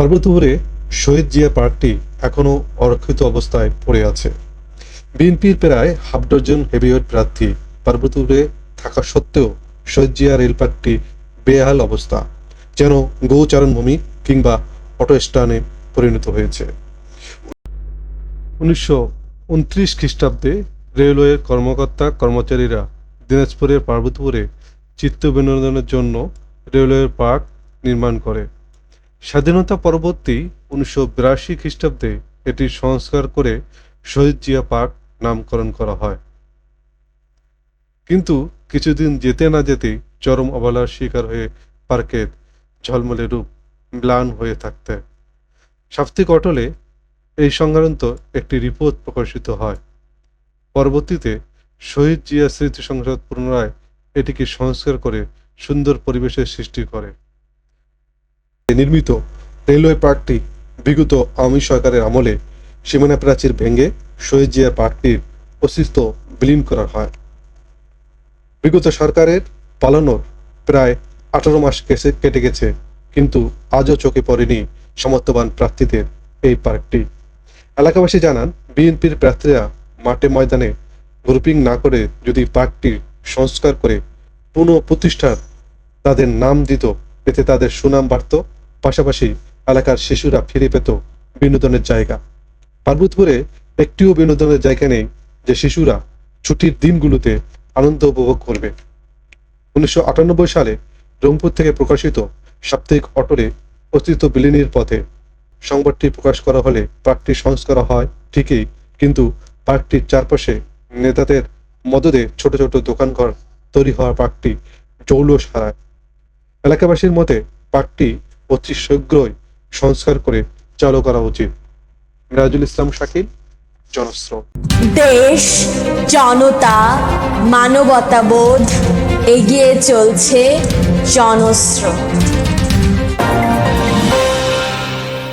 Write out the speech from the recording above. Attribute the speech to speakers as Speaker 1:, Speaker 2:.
Speaker 1: পার্বতীপুরে শহীদ জিয়া পার্কটি এখনও অরক্ষিত অবস্থায় পড়ে আছে। বিএনপির প্রায় হাফ ডজন হেভিওয়েট প্রার্থী পার্বতীপুরে থাকা সত্ত্বেও শহীদ জিয়া রেল পার্কটি বেহাল অবস্থা, যেন গৌচারণভূমি কিংবা অটো স্ট্যান্ডে পরিণত হয়েছে। উনিশশো উনত্রিশ খ্রিস্টাব্দে রেলওয়ের কর্মকর্তা কর্মচারীরা দিনাজপুরের পার্বতীপুরে চিত্ত বিনোদনের জন্য রেলওয়ের পার্ক নির্মাণ করে। স্বাধীনতা পরবর্তী উনিশশো বিরাশি খ্রিস্টাব্দে এটি সংস্কার করে শহীদ জিয়া পার্ক নামকরণ করা হয়। কিন্তু কিছুদিন যেতে না যেতেই চরম অবলার শিকার হয়ে পার্কের ঝলমলে রূপ ম্লান হয়ে থাকতে। সাপ্তাহিক অটলে এই সংক্রান্ত একটি রিপোর্ট প্রকাশিত হয়। পরবর্তীতে শহীদ জিয়া স্মৃতি সংসদ পুনরায় এটিকে সংস্কার করে সুন্দর পরিবেশের সৃষ্টি করে। নির্মিত রেলওয়ে পার্কটি বিগত আওয়ামী সরকারের আমলে সীমানা প্রাচীর ভেঙে শহীদ জিয়া পার্কটির অস্তিত্ব বিলীন করা হয়। বিগত সরকারের পালানোর প্রায় আঠারো মাস কেসে কেটে গেছে, কিন্তু আজও চোখে পড়েনি সমর্থবান প্রার্থীদের এই পার্কটি। এলাকাবাসী জানান, বিএনপির প্রার্থীরা মাঠে ময়দানে গ্রুপিং না করে যদি পার্কটি সংস্কার করে পুনঃ প্রতিষ্ঠার তাদের নাম দিত, এতে তাদের সুনাম বাড়ত পাশাপাশি এলাকার শিশুরা ফিরে পেত বিনোদনের জায়গা। পার্বতীপুরে একটিও বিনোদনের জায়গা নেই যে শিশুরা ছুটির দিনগুলোতে আনন্দ উপভোগ করবে। উনিশশো আটানব্বই সালে রংপুর থেকে প্রকাশিত সাপ্তাহিক অটরে অস্তিত্ব বিলীনের পথে সংবাদটি প্রকাশ করা হলে পার্কটি সংস্কার হয় ঠিকই, কিন্তু পার্কটির চারপাশে নেতাদের মদদে ছোট ছোট দোকানঘর তৈরি হওয়া পার্কটি জৌলস হারায়। এলাকাবাসীর মতে পার্কটি অতি শীঘ্রই সংস্কার করে চালু করা উচিত। মিরাজুল ইসলাম, শাকিল জনস্রোত
Speaker 2: দেশ, জনতা, মানবতাবোধ এগিয়ে চলছে জনস্রোত